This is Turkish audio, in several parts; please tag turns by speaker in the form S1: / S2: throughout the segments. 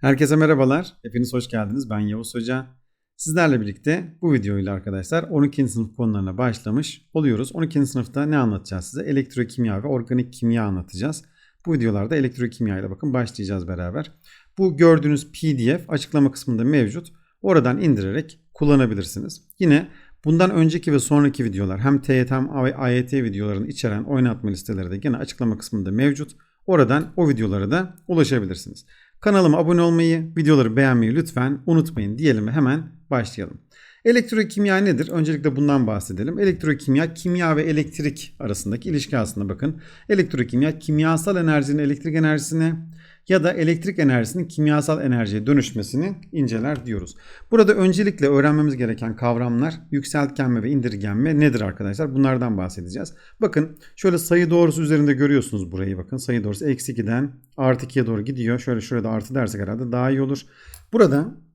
S1: Herkese merhabalar. Hepiniz hoş geldiniz. Ben Yavuz Hoca. Sizlerle birlikte bu videoyla arkadaşlar 12. sınıf konularına başlamış oluyoruz. 12. sınıfta ne anlatacağız size? Elektrokimya ve organik kimya anlatacağız. Bu videolarda elektrokimya ile bakın başlayacağız beraber. Bu gördüğünüz PDF açıklama kısmında mevcut. Oradan indirerek kullanabilirsiniz. Yine bundan önceki ve sonraki videolar hem TYT hem AYT videolarını içeren oynatma listeleri de yine açıklama kısmında mevcut. Oradan o videolara da ulaşabilirsiniz. Kanalıma abone olmayı, videoları beğenmeyi lütfen unutmayın diyelim ve hemen başlayalım. Elektrokimya nedir? Öncelikle bundan bahsedelim. Elektrokimya, kimya ve elektrik arasındaki ilişki aslında bakın. Elektrokimya, kimyasal enerjinin elektrik enerjisine ya da elektrik enerjisinin kimyasal enerjiye dönüşmesini inceler diyoruz. Burada öncelikle öğrenmemiz gereken kavramlar yükseltgenme ve indirgenme nedir arkadaşlar? Bunlardan bahsedeceğiz. Bakın şöyle sayı doğrusu üzerinde görüyorsunuz burayı bakın. Sayı doğrusu eksi 2'den artı 2'ye doğru gidiyor. Şöyle şurada artı dersek herhalde daha iyi olur. Burada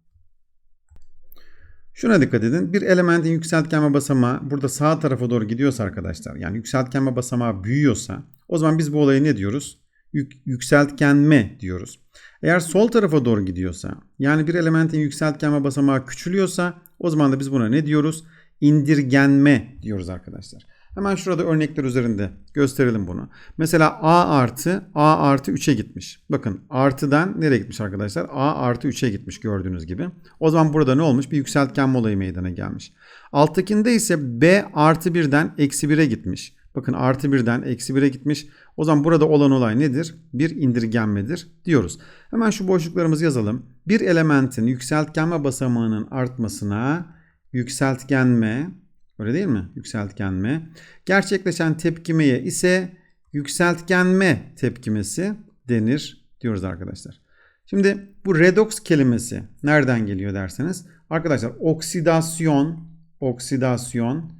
S1: Şuna dikkat edin. Bir elementin yükseltgenme basamağı burada sağ tarafa doğru gidiyorsa arkadaşlar yani yükseltgenme basamağı büyüyorsa o zaman biz bu olayı ne diyoruz? Yük, yükseltgenme diyoruz. Eğer sol tarafa doğru gidiyorsa yani bir elementin yükseltgenme basamağı küçülüyorsa o zaman da biz buna ne diyoruz? İndirgenme diyoruz arkadaşlar. Hemen şurada örnekler üzerinde gösterelim bunu. Mesela A artı A artı 3'e gitmiş. Bakın artıdan nereye gitmiş arkadaşlar? A artı 3'e gitmiş gördüğünüz gibi. O zaman burada ne olmuş? Bir yükseltgenme olayı meydana gelmiş. Alttakinde ise B artı 1'den eksi 1'e gitmiş. Bakın artı 1'den eksi 1'e gitmiş. O zaman burada olan olay nedir? Bir indirgenmedir diyoruz. Hemen şu boşluklarımızı yazalım. Bir elementin yükseltgenme basamağının artmasına yükseltgenme Öyle değil mi? Yükseltgenme. Gerçekleşen tepkimeye ise yükseltgenme tepkimesi denir diyoruz arkadaşlar. Şimdi bu redox kelimesi nereden geliyor derseniz arkadaşlar oksidasyon oksidasyon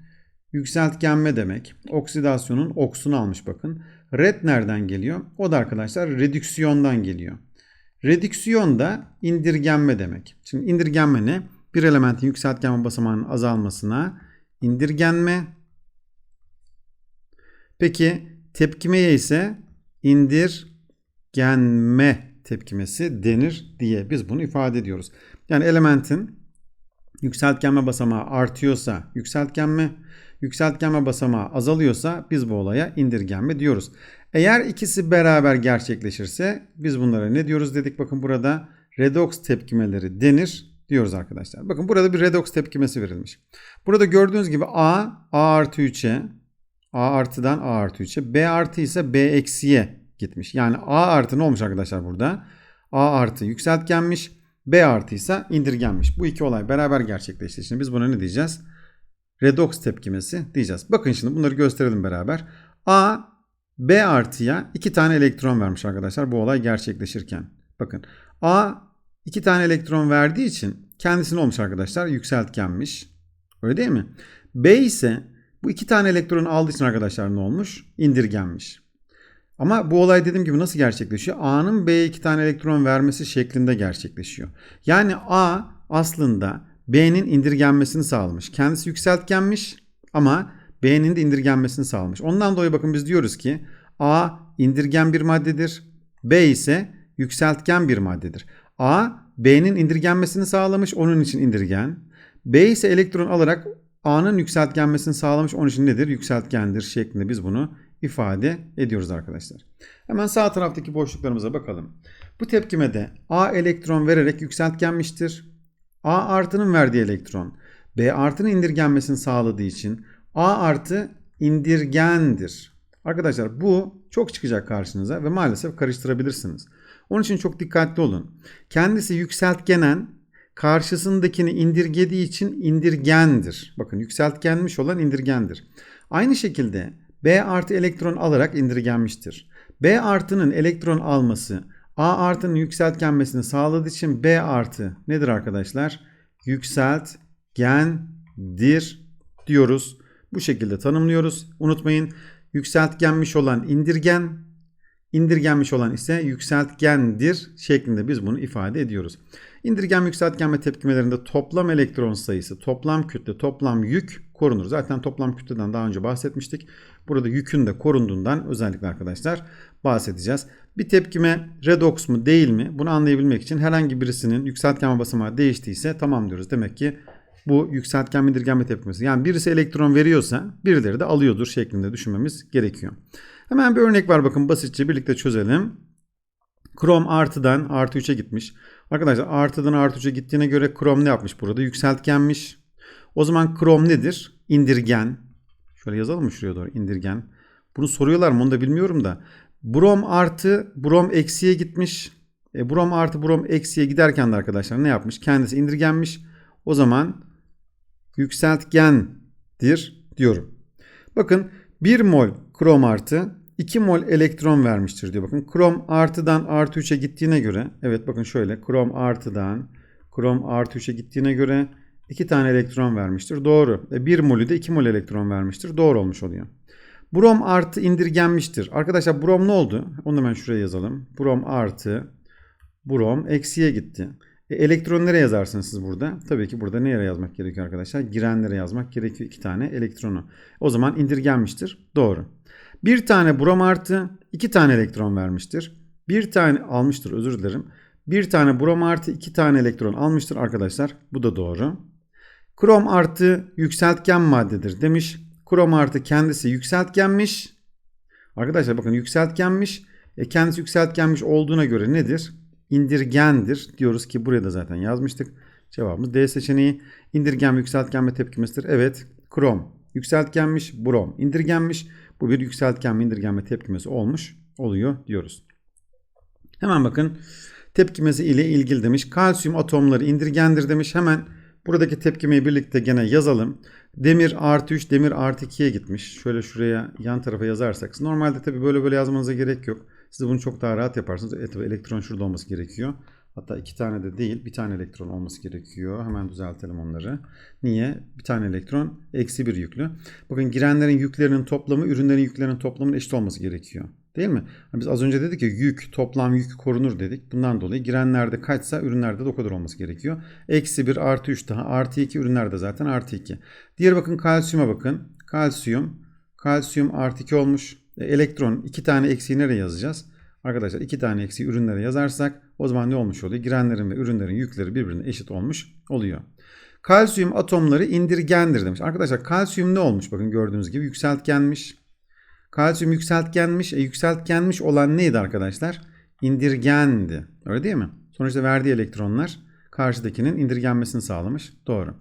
S1: yükseltgenme demek. Oksidasyonun oksunu almış bakın. Red nereden geliyor? O da arkadaşlar redüksiyondan geliyor. Redüksiyon da indirgenme demek. Şimdi indirgenme ne? Bir elementin yükseltgenme basamağının azalmasına indirgenme. Peki tepkimeye ise indirgenme tepkimesi denir diye biz bunu ifade ediyoruz. Yani elementin yükseltgenme basamağı artıyorsa yükseltgenme, yükseltgenme basamağı azalıyorsa biz bu olaya indirgenme diyoruz. Eğer ikisi beraber gerçekleşirse biz bunlara ne diyoruz dedik bakın burada redox tepkimeleri denir diyoruz arkadaşlar. Bakın burada bir redox tepkimesi verilmiş. Burada gördüğünüz gibi A, A artı 3'e, A artıdan A artı 3'e, B artı ise B eksiye gitmiş. Yani A artı ne olmuş arkadaşlar burada? A artı yükseltgenmiş, B artı ise indirgenmiş. Bu iki olay beraber gerçekleşti. Şimdi biz buna ne diyeceğiz? Redox tepkimesi diyeceğiz. Bakın şimdi bunları gösterelim beraber. A, B artıya iki tane elektron vermiş arkadaşlar bu olay gerçekleşirken. Bakın A iki tane elektron verdiği için kendisine olmuş arkadaşlar yükseltgenmiş. Öyle değil mi? B ise bu iki tane elektronu aldığı için arkadaşlar ne olmuş? İndirgenmiş. Ama bu olay dediğim gibi nasıl gerçekleşiyor? A'nın B'ye iki tane elektron vermesi şeklinde gerçekleşiyor. Yani A aslında B'nin indirgenmesini sağlamış. Kendisi yükseltgenmiş ama B'nin de indirgenmesini sağlamış. Ondan dolayı bakın biz diyoruz ki A indirgen bir maddedir. B ise yükseltgen bir maddedir. A B'nin indirgenmesini sağlamış onun için indirgen. B ise elektron alarak A'nın yükseltgenmesini sağlamış onun için nedir? Yükseltgendir şeklinde biz bunu ifade ediyoruz arkadaşlar. Hemen sağ taraftaki boşluklarımıza bakalım. Bu tepkimede A elektron vererek yükseltgenmiştir. A artının verdiği elektron B artının indirgenmesini sağladığı için A artı indirgendir. Arkadaşlar bu çok çıkacak karşınıza ve maalesef karıştırabilirsiniz. Onun için çok dikkatli olun. Kendisi yükseltgenen karşısındakini indirgediği için indirgendir. Bakın yükseltgenmiş olan indirgendir. Aynı şekilde B artı elektron alarak indirgenmiştir. B artının elektron alması A artının yükseltgenmesini sağladığı için B artı nedir arkadaşlar? Yükseltgendir diyoruz. Bu şekilde tanımlıyoruz. Unutmayın yükseltgenmiş olan indirgen, indirgenmiş olan ise yükseltgendir şeklinde biz bunu ifade ediyoruz. İndirgen yükseltgenme tepkimelerinde toplam elektron sayısı, toplam kütle, toplam yük korunur. Zaten toplam kütleden daha önce bahsetmiştik. Burada yükün de korunduğundan özellikle arkadaşlar bahsedeceğiz. Bir tepkime redox mu değil mi bunu anlayabilmek için herhangi birisinin yükseltgenme basamağı değiştiyse tamam diyoruz. Demek ki bu yükseltgen indirgenme tepkimesi. Yani birisi elektron veriyorsa birileri de alıyordur şeklinde düşünmemiz gerekiyor. Hemen bir örnek var bakın basitçe birlikte çözelim. Krom artıdan artı 3'e gitmiş. Arkadaşlar artıdan artı 3'e gittiğine göre krom ne yapmış burada? Yükseltgenmiş. O zaman krom nedir? İndirgen. Şöyle yazalım mı şuraya doğru indirgen. Bunu soruyorlar mı onu da bilmiyorum da. Brom artı brom eksiye gitmiş. E, brom artı brom eksiye giderken de arkadaşlar ne yapmış? Kendisi indirgenmiş. O zaman yükseltgendir diyorum. Bakın 1 mol krom artı 2 mol elektron vermiştir diyor. Bakın krom artıdan artı 3'e gittiğine göre evet bakın şöyle krom artıdan krom artı 3'e gittiğine göre 2 tane elektron vermiştir. Doğru. E 1 molü de 2 mol elektron vermiştir. Doğru olmuş oluyor. Brom artı indirgenmiştir. Arkadaşlar brom ne oldu? Onu ben şuraya yazalım. Brom artı brom eksiye gitti. E, elektron nereye yazarsınız siz burada? Tabii ki burada nereye yazmak gerekiyor arkadaşlar? Girenlere yazmak gerekiyor iki tane elektronu. O zaman indirgenmiştir. Doğru. Bir tane brom artı iki tane elektron vermiştir. Bir tane almıştır özür dilerim. Bir tane brom artı iki tane elektron almıştır arkadaşlar. Bu da doğru. Krom artı yükseltgen maddedir demiş. Krom artı kendisi yükseltgenmiş. Arkadaşlar bakın yükseltgenmiş. E kendisi yükseltgenmiş olduğuna göre nedir? İndirgendir. Diyoruz ki buraya da zaten yazmıştık. Cevabımız D seçeneği. İndirgen ve yükseltgenme tepkimesidir. Evet. Krom yükseltgenmiş. Brom indirgenmiş. Bu bir yükseltgenme indirgenme tepkimesi olmuş oluyor diyoruz. Hemen bakın tepkimesi ile ilgili demiş. Kalsiyum atomları indirgendir demiş. Hemen buradaki tepkimeyi birlikte gene yazalım. Demir artı 3 demir artı 2'ye gitmiş. Şöyle şuraya yan tarafa yazarsak. Normalde tabi böyle böyle yazmanıza gerek yok. Siz bunu çok daha rahat yaparsınız. Evet, elektron şurada olması gerekiyor. Hatta iki tane de değil bir tane elektron olması gerekiyor. Hemen düzeltelim onları. Niye? Bir tane elektron eksi bir yüklü. Bakın girenlerin yüklerinin toplamı ürünlerin yüklerinin toplamının eşit olması gerekiyor. Değil mi? Hani biz az önce dedik ya yük, toplam yük korunur dedik. Bundan dolayı girenlerde kaçsa ürünlerde de o kadar olması gerekiyor. Eksi 1 artı 3 daha artı 2 ürünlerde zaten artı 2. Diğer bakın kalsiyuma bakın. Kalsiyum, kalsiyum artı 2 olmuş. E, elektron iki tane eksiği nereye yazacağız? Arkadaşlar iki tane eksiği ürünlere yazarsak o zaman ne olmuş oluyor? Girenlerin ve ürünlerin yükleri birbirine eşit olmuş oluyor. Kalsiyum atomları indirgendir demiş. Arkadaşlar kalsiyum ne olmuş? Bakın gördüğünüz gibi yükseltgenmiş. Kalsiyum yükseltgenmiş. E, yükseltgenmiş olan neydi arkadaşlar? İndirgendi. Öyle değil mi? Sonuçta verdiği elektronlar karşıdakinin indirgenmesini sağlamış. Doğru.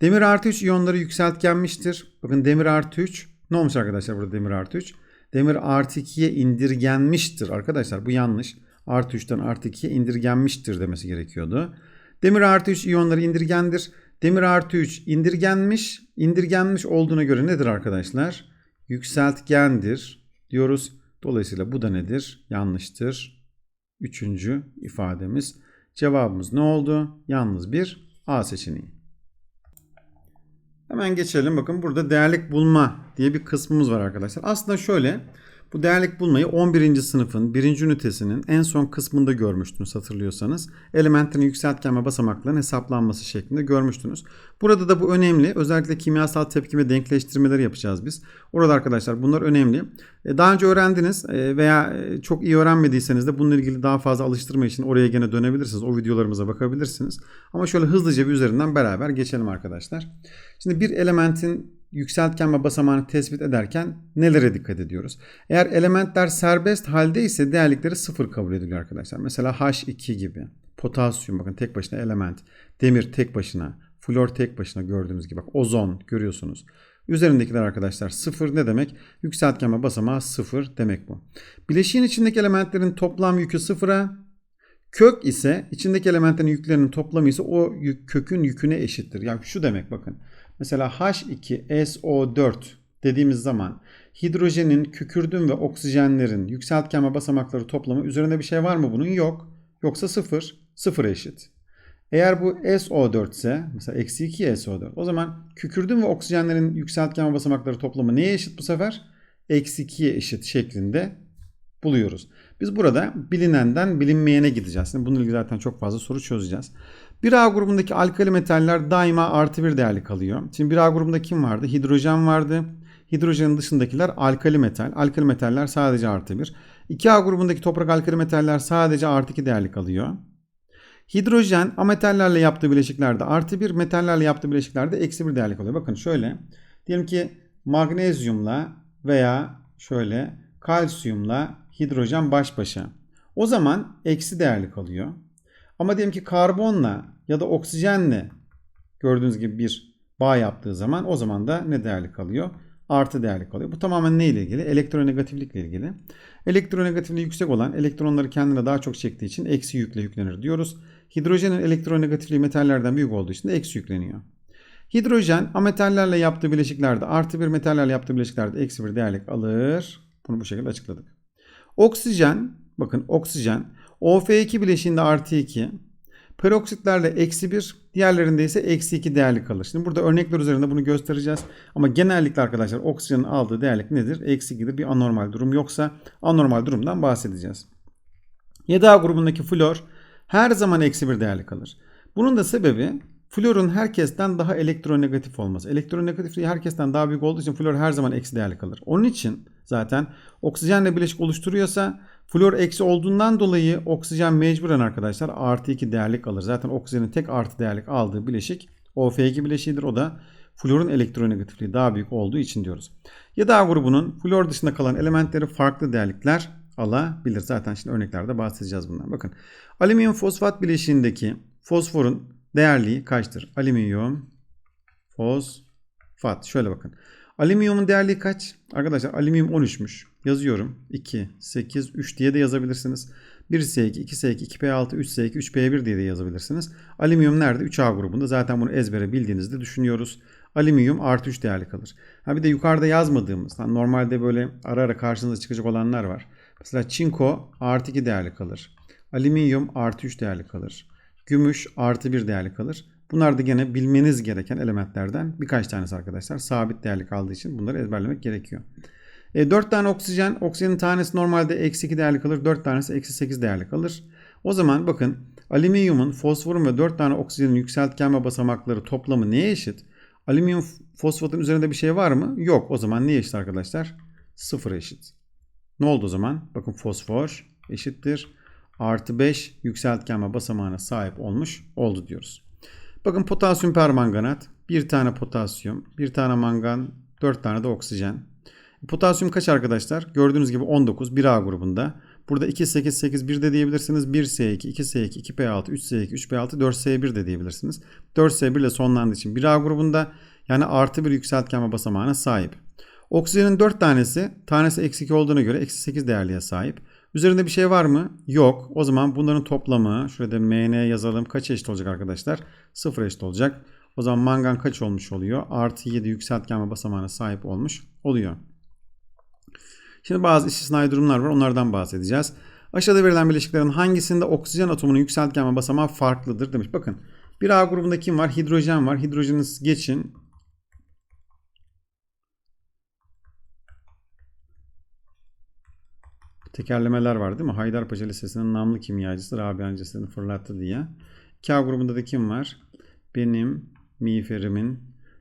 S1: Demir artı 3 iyonları yükseltgenmiştir. Bakın demir artı 3 ne olmuş arkadaşlar burada demir artı 3? Demir artı 2'ye indirgenmiştir. Arkadaşlar bu yanlış. Artı 3'ten artı 2'ye indirgenmiştir demesi gerekiyordu. Demir artı 3 iyonları indirgendir. Demir artı 3 indirgenmiş. İndirgenmiş olduğuna göre nedir arkadaşlar? Yükseltgendir diyoruz. Dolayısıyla bu da nedir? Yanlıştır. Üçüncü ifademiz. Cevabımız ne oldu? Yalnız bir A seçeneği. Hemen geçelim. Bakın burada değerlik bulma diye bir kısmımız var arkadaşlar. Aslında şöyle bu değerlik bulmayı 11. sınıfın 1. ünitesinin en son kısmında görmüştünüz hatırlıyorsanız. Elementlerin yükseltgen ve basamakların hesaplanması şeklinde görmüştünüz. Burada da bu önemli. Özellikle kimyasal tepkime denkleştirmeleri yapacağız biz. Orada arkadaşlar bunlar önemli. E, daha önce öğrendiniz e, veya e, çok iyi öğrenmediyseniz de bununla ilgili daha fazla alıştırma için oraya gene dönebilirsiniz. O videolarımıza bakabilirsiniz. Ama şöyle hızlıca bir üzerinden beraber geçelim arkadaşlar. Şimdi bir elementin yükseltgen ve basamağını tespit ederken nelere dikkat ediyoruz? Eğer elementler serbest halde ise değerlikleri sıfır kabul ediliyor arkadaşlar. Mesela H2 gibi. Potasyum bakın tek başına element. Demir tek başına. Flor tek başına gördüğünüz gibi. Bak ozon görüyorsunuz. Üzerindekiler arkadaşlar sıfır ne demek? Yükseltgen ve basamağı sıfır demek bu. Bileşiğin içindeki elementlerin toplam yükü sıfıra, kök ise içindeki elementlerin yüklerinin toplamı ise o yük, kökün yüküne eşittir. Yani şu demek bakın. Mesela H2SO4 dediğimiz zaman hidrojenin, kükürdün ve oksijenlerin yükseltgenme basamakları toplamı üzerinde bir şey var mı bunun? Yok. Yoksa sıfır. Sıfıra eşit. Eğer bu SO4 ise mesela eksi 2 SO4 o zaman kükürdün ve oksijenlerin yükseltgenme basamakları toplamı neye eşit bu sefer? Eksi 2'ye eşit şeklinde buluyoruz. Biz burada bilinenden bilinmeyene gideceğiz. Şimdi bununla ilgili zaten çok fazla soru çözeceğiz. 1A grubundaki alkali metaller daima artı bir değerli kalıyor. Şimdi 1A grubunda kim vardı? Hidrojen vardı. Hidrojenin dışındakiler alkali metal. Alkali metaller sadece artı bir. 2A grubundaki toprak alkali metaller sadece artı 2 değerli kalıyor. Hidrojen ametallerle yaptığı bileşiklerde artı bir, metallerle yaptığı bileşiklerde eksi bir değerli kalıyor. Bakın şöyle. Diyelim ki magnezyumla veya şöyle kalsiyumla hidrojen baş başa. O zaman eksi değerli kalıyor. Ama diyelim ki karbonla ya da oksijenle gördüğünüz gibi bir bağ yaptığı zaman o zaman da ne değerli kalıyor? Artı değerli kalıyor. Bu tamamen ne ile ilgili? Elektronegatiflikle ilgili. Elektronegatifliği yüksek olan elektronları kendine daha çok çektiği için eksi yükle yüklenir diyoruz. Hidrojenin elektronegatifliği metallerden büyük olduğu için de eksi yükleniyor. Hidrojen ametallerle yaptığı bileşiklerde artı bir metallerle yaptığı bileşiklerde eksi bir değerlik alır. Bunu bu şekilde açıkladık. Oksijen bakın oksijen OF2 bileşiğinde artı 2 peroksitlerle eksi 1 diğerlerinde ise eksi 2 değerli kalır. Şimdi burada örnekler üzerinde bunu göstereceğiz. Ama genellikle arkadaşlar oksijenin aldığı değerlik nedir? Eksi 2'dir. Bir anormal durum yoksa anormal durumdan bahsedeceğiz. 7A grubundaki flor her zaman eksi 1 değerli kalır. Bunun da sebebi florun herkesten daha elektronegatif olması. Elektronegatifliği herkesten daha büyük olduğu için flor her zaman eksi değerli kalır. Onun için zaten oksijenle bileşik oluşturuyorsa flor eksi olduğundan dolayı oksijen mecburen arkadaşlar artı 2 değerlik alır. Zaten oksijenin tek artı değerlik aldığı bileşik OF2 bileşiğidir. O da florun elektronegatifliği daha büyük olduğu için diyoruz. Ya da grubunun flor dışında kalan elementleri farklı değerlikler alabilir. Zaten şimdi örneklerde bahsedeceğiz bundan. Bakın alüminyum fosfat bileşiğindeki fosforun değerliği kaçtır? Alüminyum fosfat. Şöyle bakın. Alüminyumun değerliği kaç? Arkadaşlar alüminyum 13'müş. Yazıyorum. 2, 8, 3 diye de yazabilirsiniz. 1S2, 2S2, 2P6, 3S2, 3P1 diye de yazabilirsiniz. Alüminyum nerede? 3A grubunda. Zaten bunu ezbere bildiğinizde düşünüyoruz. Alüminyum artı 3 değerli kalır. Ha bir de yukarıda yazmadığımız, hani normalde böyle ara ara karşınıza çıkacak olanlar var. Mesela çinko artı 2 değerli kalır. Alüminyum artı 3 değerli kalır. Gümüş artı 1 değerli kalır. Bunlar da gene bilmeniz gereken elementlerden birkaç tanesi arkadaşlar. Sabit değerli kaldığı için bunları ezberlemek gerekiyor. E, 4 tane oksijen. Oksijenin tanesi normalde eksi 2 değerli kalır. 4 tanesi eksi 8 değerli kalır. O zaman bakın alüminyumun, fosforun ve 4 tane oksijenin yükseltgenme basamakları toplamı neye eşit? Alüminyum fosfatın üzerinde bir şey var mı? Yok. O zaman neye eşit arkadaşlar? 0 eşit. Ne oldu o zaman? Bakın fosfor eşittir. Artı 5 yükseltgenme basamağına sahip olmuş oldu diyoruz. Bakın potasyum permanganat. Bir tane potasyum, bir tane mangan, 4 tane de oksijen. Potasyum kaç arkadaşlar? Gördüğünüz gibi 19 1A grubunda. Burada 2, 8, 8, 1 de diyebilirsiniz. 1S2, 2S2, 2P6, 3S2, 3P6, 4S1 de diyebilirsiniz. 4S1 ile sonlandığı için 1A grubunda yani artı bir yükseltgenme basamağına sahip. Oksijenin 4 tanesi, tanesi eksi 2 olduğuna göre eksi 8 değerliğe sahip. Üzerinde bir şey var mı? Yok. O zaman bunların toplamı, şurada MN yazalım. Kaç eşit olacak arkadaşlar? 0 eşit olacak. O zaman mangan kaç olmuş oluyor? Artı 7 yükseltgenme basamağına sahip olmuş oluyor. Şimdi bazı istisnai durumlar var. Onlardan bahsedeceğiz. Aşağıda verilen bileşiklerin hangisinde oksijen atomunun yükseltgenme basamağı farklıdır demiş. Bakın bir A grubunda kim var? Hidrojen var. Hidrojeni geçin. Tekerlemeler var değil mi? Haydarpaşa Lisesi'nin namlı kimyacısı Rabia Cesedini fırlattı diye. 2A grubunda da kim var? Benim miğferimin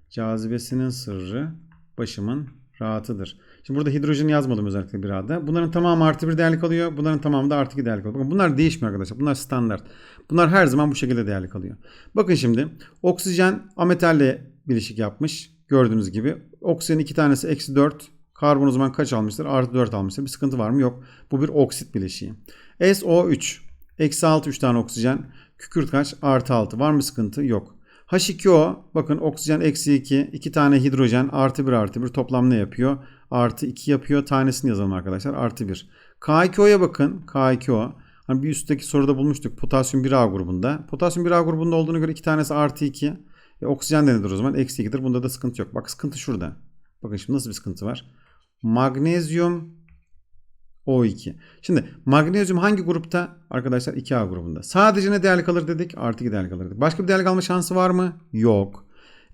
S1: cazibesinin sırrı başımın rahatıdır. Şimdi burada hidrojen yazmadım özellikle bir adı. Bunların tamamı artı bir değerlik alıyor. Bunların tamamı da artı iki değerlik alıyor. Bakın bunlar değişmiyor arkadaşlar. Bunlar standart. Bunlar her zaman bu şekilde değerlik alıyor. Bakın şimdi oksijen ametalle bileşik yapmış. Gördüğünüz gibi. Oksijenin iki tanesi eksi 4. Karbon o zaman kaç almıştır? Artı 4 almıştır. Bir sıkıntı var mı? Yok. Bu bir oksit bileşiği. SO3. Eksi 6 3 tane oksijen. Kükürt kaç? Artı 6. Var mı sıkıntı? Yok. H2O bakın oksijen eksi 2. 2 tane hidrojen artı 1 artı 1 toplam ne yapıyor? Artı 2 yapıyor. Tanesini yazalım arkadaşlar. Artı 1. K2O'ya bakın. K2O. Hani bir üstteki soruda bulmuştuk. Potasyum 1A grubunda. Potasyum 1A grubunda olduğuna göre 2 tanesi artı 2. E, oksijen de nedir o zaman? Eksi 2'dir. Bunda da sıkıntı yok. Bak sıkıntı şurada. Bakın şimdi nasıl bir sıkıntı var? Magnezyum O2. Şimdi magnezyum hangi grupta? Arkadaşlar 2A grubunda. Sadece ne değerli kalır dedik? Artı 2 değerli kalır dedik. Başka bir değerli kalma şansı var mı? Yok.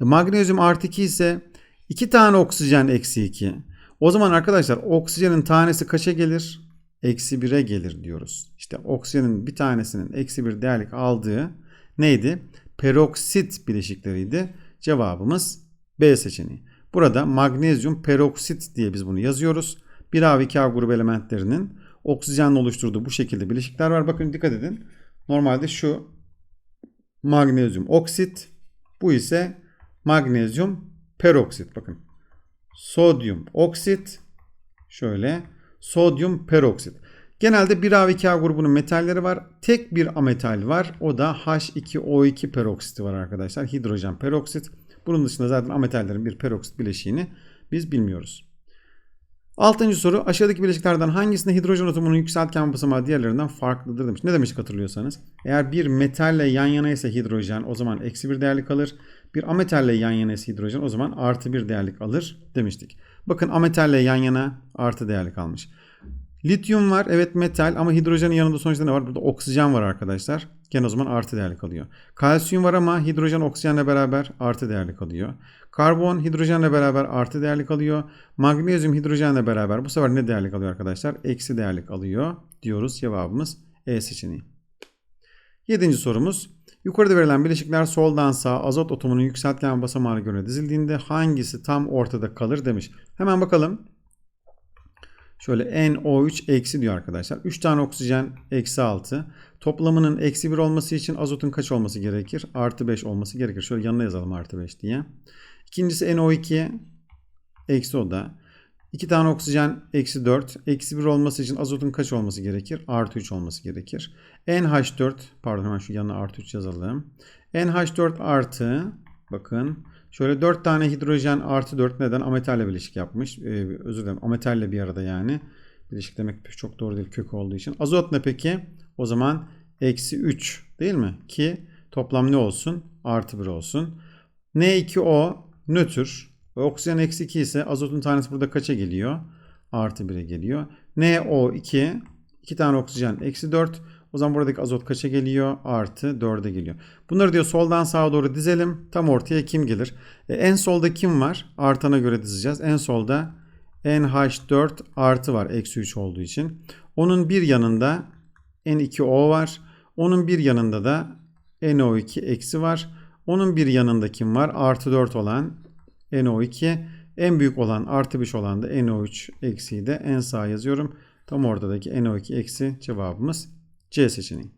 S1: E, magnezyum artı 2 ise 2 tane oksijen eksi 2. O zaman arkadaşlar oksijenin tanesi kaça gelir? eksi 1'e gelir diyoruz. İşte oksijenin bir tanesinin eksi 1 değerlik aldığı neydi? Peroksit bileşikleriydi. Cevabımız B seçeneği. Burada magnezyum peroksit diye biz bunu yazıyoruz. 1A ve 2A grubu elementlerinin oksijenle oluşturduğu bu şekilde bileşikler var. Bakın dikkat edin. Normalde şu magnezyum oksit. Bu ise magnezyum peroksit. Bakın. Sodyum oksit. Şöyle. Sodyum peroksit. Genelde 1A ve 2A grubunun metalleri var. Tek bir ametal var. O da H2O2 peroksiti var arkadaşlar. Hidrojen peroksit. Bunun dışında zaten ametallerin bir peroksit bileşiğini biz bilmiyoruz. Altıncı soru aşağıdaki bileşiklerden hangisinde hidrojen atomunun yükseltgen basamağı diğerlerinden farklıdır demiş. Ne demiştik hatırlıyorsanız? Eğer bir metalle yan yana ise hidrojen o zaman eksi bir değerlik alır. Bir ametalle yan yana ise hidrojen o zaman artı bir değerlik alır demiştik. Bakın ametalle yan yana artı değerlik almış. Lityum var evet metal ama hidrojenin yanında sonuçta ne var? Burada oksijen var arkadaşlar. Gene o zaman artı değerlik alıyor. Kalsiyum var ama hidrojen oksijenle beraber artı değerlik alıyor. Karbon hidrojenle beraber artı değerlik alıyor. Magnezyum hidrojenle beraber bu sefer ne değerlik alıyor arkadaşlar? Eksi değerlik alıyor diyoruz. Cevabımız E seçeneği. Yedinci sorumuz. Yukarıda verilen bileşikler soldan sağa azot atomunun yükseltgen basamağına göre dizildiğinde hangisi tam ortada kalır demiş. Hemen bakalım. Şöyle NO3 eksi diyor arkadaşlar. 3 tane oksijen eksi 6. Toplamının eksi 1 olması için azotun kaç olması gerekir? Artı 5 olması gerekir. Şöyle yanına yazalım artı 5 diye. İkincisi NO2 eksi o da. 2 tane oksijen eksi 4. Eksi 1 olması için azotun kaç olması gerekir? Artı 3 olması gerekir. NH4 pardon hemen şu yanına artı 3 yazalım. NH4 artı bakın Şöyle 4 tane hidrojen artı 4 neden? Ametalle bileşik yapmış. Ee, özür dilerim ametalle bir arada yani. Bileşik demek çok doğru değil kök olduğu için. Azot ne peki? O zaman eksi 3 değil mi? Ki toplam ne olsun? Artı 1 olsun. N2O nötr. Oksijen eksi 2 ise azotun tanesi burada kaça geliyor? Artı 1'e geliyor. NO2 2 tane oksijen eksi 4. O zaman buradaki azot kaça geliyor? Artı 4'e geliyor. Bunları diyor soldan sağa doğru dizelim. Tam ortaya kim gelir? E, en solda kim var? Artana göre dizeceğiz. En solda NH4 artı var. Eksi 3 olduğu için. Onun bir yanında N2O var. Onun bir yanında da NO2 eksi var. Onun bir yanında kim var? Artı 4 olan NO2. En büyük olan artı 5 olan da NO3 eksiyi de en sağ yazıyorum. Tam ortadaki NO2 eksi cevabımız C seçeneği.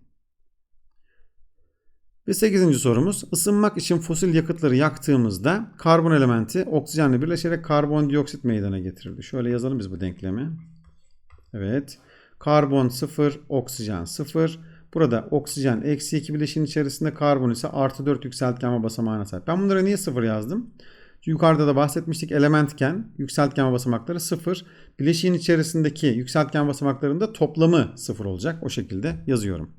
S1: Ve 8. sorumuz ısınmak için fosil yakıtları yaktığımızda karbon elementi oksijenle birleşerek karbondioksit meydana getirirdi. Şöyle yazalım biz bu denklemi. Evet. Karbon 0, oksijen 0. Burada oksijen eksi 2 bileşiğin içerisinde karbon ise artı 4 yükseltgenme basamağına sahip. Ben bunlara niye 0 yazdım? Yukarıda da bahsetmiştik elementken yükseltgen basamakları 0. Bileşiğin içerisindeki yükseltgen basamaklarında toplamı 0 olacak. O şekilde yazıyorum.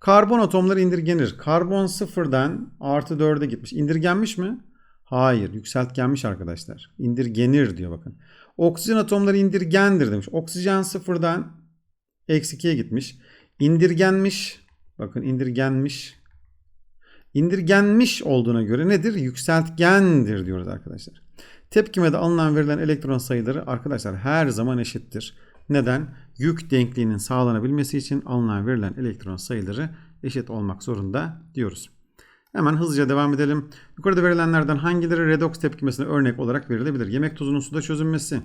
S1: Karbon atomları indirgenir. Karbon 0'dan artı 4'e gitmiş. İndirgenmiş mi? Hayır. Yükseltgenmiş arkadaşlar. İndirgenir diyor bakın. Oksijen atomları indirgendir demiş. Oksijen 0'dan eksi 2'ye gitmiş. İndirgenmiş. Bakın indirgenmiş. İndirgenmiş olduğuna göre nedir? Yükseltgendir diyoruz arkadaşlar. Tepkimede alınan verilen elektron sayıları arkadaşlar her zaman eşittir. Neden? Yük denkliğinin sağlanabilmesi için alınan verilen elektron sayıları eşit olmak zorunda diyoruz. Hemen hızlıca devam edelim. Yukarıda verilenlerden hangileri redoks tepkimesine örnek olarak verilebilir? Yemek tuzunun suda çözünmesi.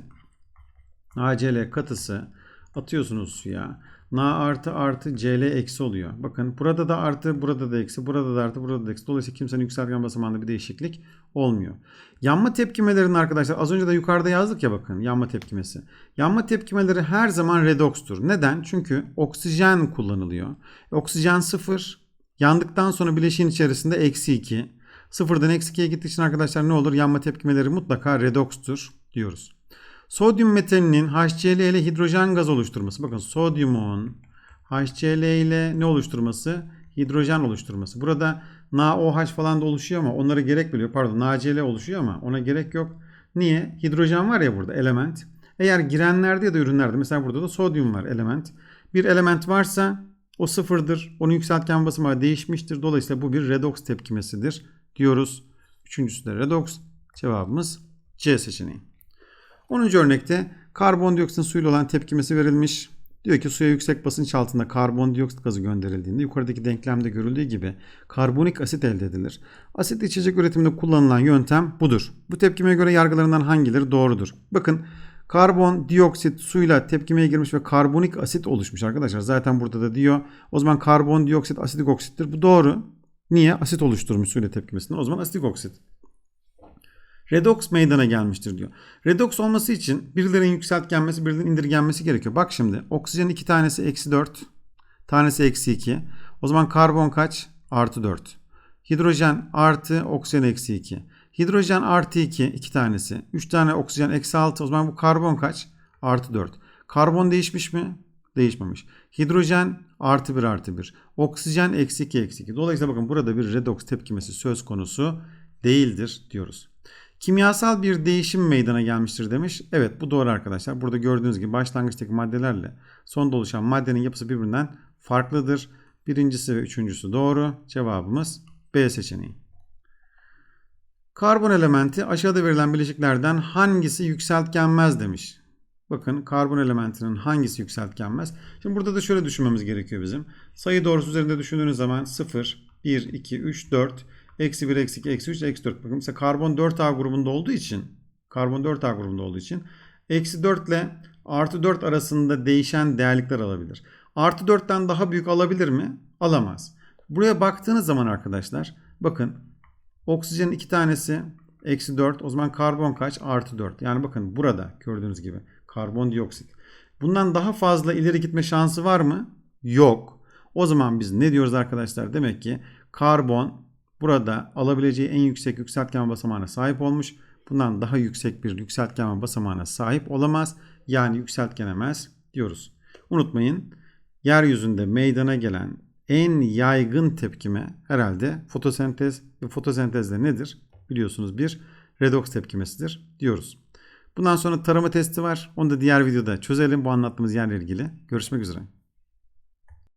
S1: ACl katısı atıyorsunuz suya. Na artı artı Cl eksi oluyor. Bakın burada da artı, burada da eksi, burada da artı, burada da eksi. Dolayısıyla kimsenin yükseltgen basamağında bir değişiklik olmuyor. Yanma tepkimelerinin arkadaşlar az önce de yukarıda yazdık ya bakın yanma tepkimesi. Yanma tepkimeleri her zaman redokstur. Neden? Çünkü oksijen kullanılıyor. Oksijen sıfır. Yandıktan sonra bileşiğin içerisinde eksi 2. Sıfırdan eksi 2'ye gittiği için arkadaşlar ne olur? Yanma tepkimeleri mutlaka redokstur diyoruz. Sodyum metalinin HCl ile hidrojen gaz oluşturması. Bakın sodyumun HCl ile ne oluşturması? Hidrojen oluşturması. Burada NaOH falan da oluşuyor ama onlara gerek biliyor. Pardon NaCl oluşuyor ama ona gerek yok. Niye? Hidrojen var ya burada element. Eğer girenlerde ya da ürünlerde mesela burada da sodyum var element. Bir element varsa o sıfırdır. Onun yükseltgen basamağı değişmiştir. Dolayısıyla bu bir redoks tepkimesidir diyoruz. Üçüncüsü de redoks. Cevabımız C seçeneği. 10. örnekte karbondioksitin suyla olan tepkimesi verilmiş. Diyor ki suya yüksek basınç altında karbondioksit gazı gönderildiğinde yukarıdaki denklemde görüldüğü gibi karbonik asit elde edilir. Asit içecek üretiminde kullanılan yöntem budur. Bu tepkimeye göre yargılarından hangileri doğrudur? Bakın karbondioksit suyla tepkimeye girmiş ve karbonik asit oluşmuş arkadaşlar. Zaten burada da diyor. O zaman karbondioksit asidik oksittir. Bu doğru. Niye? Asit oluşturmuş suyla tepkimesinde. O zaman asitik oksit. Redoks meydana gelmiştir diyor. Redoks olması için birilerinin yükseltgenmesi, birilerinin indirgenmesi gerekiyor. Bak şimdi oksijen iki tanesi eksi 4, tanesi eksi 2. O zaman karbon kaç? Artı 4. Hidrojen artı oksijen eksi 2. Hidrojen artı 2 iki tanesi. 3 tane oksijen eksi 6. O zaman bu karbon kaç? Artı 4. Karbon değişmiş mi? Değişmemiş. Hidrojen artı 1 artı 1. Oksijen eksi 2 eksi 2. Dolayısıyla bakın burada bir redoks tepkimesi söz konusu değildir diyoruz. Kimyasal bir değişim meydana gelmiştir demiş. Evet bu doğru arkadaşlar. Burada gördüğünüz gibi başlangıçtaki maddelerle sonda oluşan maddenin yapısı birbirinden farklıdır. Birincisi ve üçüncüsü doğru. Cevabımız B seçeneği. Karbon elementi aşağıda verilen bileşiklerden hangisi yükseltgenmez demiş. Bakın karbon elementinin hangisi yükseltgenmez? Şimdi burada da şöyle düşünmemiz gerekiyor bizim. Sayı doğrusu üzerinde düşündüğünüz zaman 0, 1, 2, 3, 4, eksi 1, eksi 2, eksi 3, eksi 4. Bakın mesela karbon 4A grubunda olduğu için, karbon 4A grubunda olduğu için eksi 4 ile artı 4 arasında değişen değerlikler alabilir. Artı 4'ten daha büyük alabilir mi? Alamaz. Buraya baktığınız zaman arkadaşlar bakın oksijenin iki tanesi eksi 4 o zaman karbon kaç? Artı 4. Yani bakın burada gördüğünüz gibi karbondioksit. Bundan daha fazla ileri gitme şansı var mı? Yok. O zaman biz ne diyoruz arkadaşlar? Demek ki karbon burada alabileceği en yüksek yükseltgenme basamağına sahip olmuş. Bundan daha yüksek bir yükseltgenme basamağına sahip olamaz. Yani yükseltgenemez diyoruz. Unutmayın yeryüzünde meydana gelen en yaygın tepkime herhalde fotosentez ve fotosentez de nedir? Biliyorsunuz bir redoks tepkimesidir diyoruz. Bundan sonra tarama testi var. Onu da diğer videoda çözelim bu anlattığımız yerle ilgili. Görüşmek üzere.